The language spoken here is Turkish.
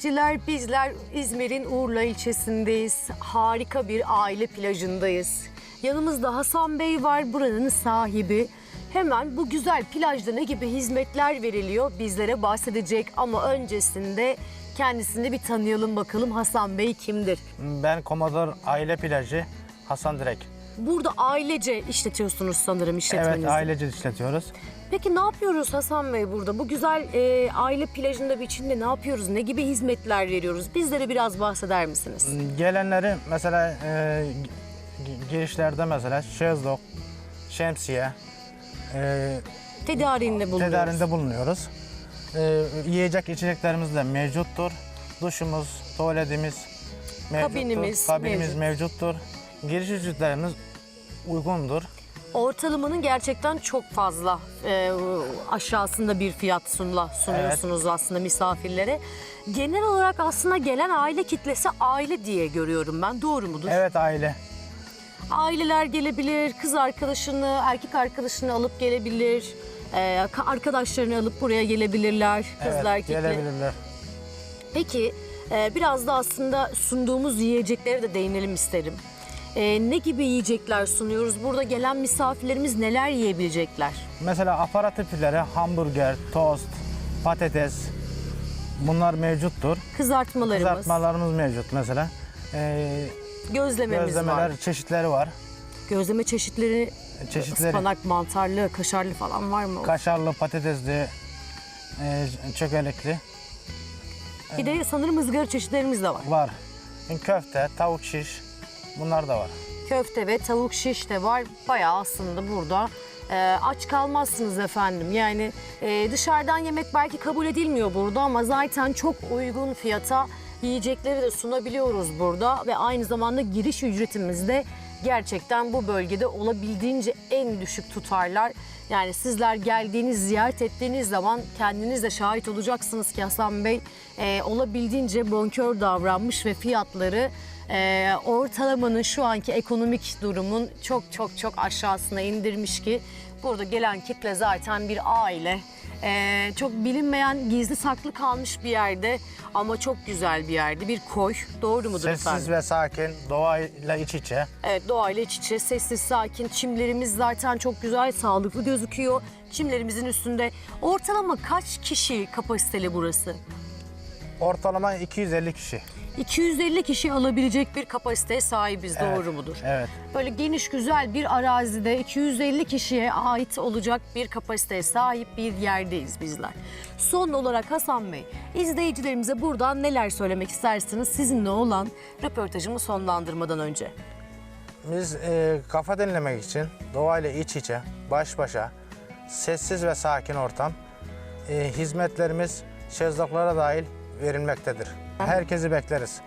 seyirciler bizler İzmir'in Urla ilçesindeyiz. Harika bir aile plajındayız. Yanımızda Hasan Bey var buranın sahibi. Hemen bu güzel plajda ne gibi hizmetler veriliyor bizlere bahsedecek ama öncesinde kendisini bir tanıyalım bakalım Hasan Bey kimdir? Ben Komodor Aile Plajı Hasan Direk. Burada ailece işletiyorsunuz sanırım işletmenizi. Evet ailece işletiyoruz. Peki ne yapıyoruz Hasan Bey burada? Bu güzel e, aile plajında bir içinde ne yapıyoruz? Ne gibi hizmetler veriyoruz? Bizlere biraz bahseder misiniz? Gelenleri mesela e, gi- girişlerde mesela şezlong, şemsiye e, Tedariğinde bulunuyoruz. tedarinde bulunuyoruz. E, yiyecek içeceklerimiz de mevcuttur. Duşumuz, tuvaletimiz mevcuttur. Kabinimiz Kabinimiz mevcut. mevcuttur. Giriş ücretlerimiz uygundur. Ortalamanın gerçekten çok fazla e, aşağısında bir fiyat sunula, sunuyorsunuz aslında misafirlere. Genel olarak aslında gelen aile kitlesi aile diye görüyorum ben. Doğru mudur? Evet aile. Aileler gelebilir, kız arkadaşını, erkek arkadaşını alıp gelebilir. e, ka- arkadaşlarını alıp buraya gelebilirler. Kızlar, Evet, erkekler. gelebilirler. Peki e, biraz da aslında sunduğumuz yiyeceklere de değinelim isterim. E, ne gibi yiyecekler sunuyoruz? Burada gelen misafirlerimiz neler yiyebilecekler? Mesela aparatifleri hamburger, tost, patates bunlar mevcuttur. Kızartmalarımız, Kızartmalarımız mevcut mesela. Ee, gözlememiz gözlemeler var. çeşitleri var. Gözleme çeşitleri, Çeşitleri ıspanak, mantarlı, kaşarlı falan var mı? kaşarlı, patatesli, e, çökelekli Bir de sanırım ızgara çeşitlerimiz de var. var. Köfte, tavuk şiş bunlar da var. Köfte ve tavuk şiş de var. Bayağı aslında burada e, aç kalmazsınız efendim. Yani e, dışarıdan yemek belki kabul edilmiyor burada ama zaten çok uygun fiyata yiyecekleri de sunabiliyoruz burada ve aynı zamanda giriş ücretimiz de gerçekten bu bölgede olabildiğince en düşük tutarlar. Yani sizler geldiğiniz, ziyaret ettiğiniz zaman kendiniz de şahit olacaksınız ki Hasan Bey e, olabildiğince bonkör davranmış ve fiyatları e, ortalamanın şu anki ekonomik durumun çok çok çok aşağısına indirmiş ki burada gelen kitle zaten bir aile. E, çok bilinmeyen gizli saklı kalmış bir yerde ama çok güzel bir yerde bir koy doğru mudur Sessiz efendim? ve sakin, doğayla iç içe. Evet doğayla iç içe sessiz sakin çimlerimiz zaten çok güzel sağlıklı gözüküyor. Çimlerimizin üstünde ortalama kaç kişi kapasiteli burası? Ortalama 250 kişi. 250 kişi alabilecek bir kapasiteye sahibiz doğru mudur? Evet. Böyle geniş güzel bir arazide 250 kişiye ait olacak bir kapasiteye sahip bir yerdeyiz bizler. Son olarak Hasan Bey, izleyicilerimize buradan neler söylemek istersiniz sizinle olan röportajımı sonlandırmadan önce? Biz e, kafa dinlemek için doğayla iç içe, baş başa, sessiz ve sakin ortam. E, hizmetlerimiz şezlonglara dahil verilmektedir. Herkesi bekleriz.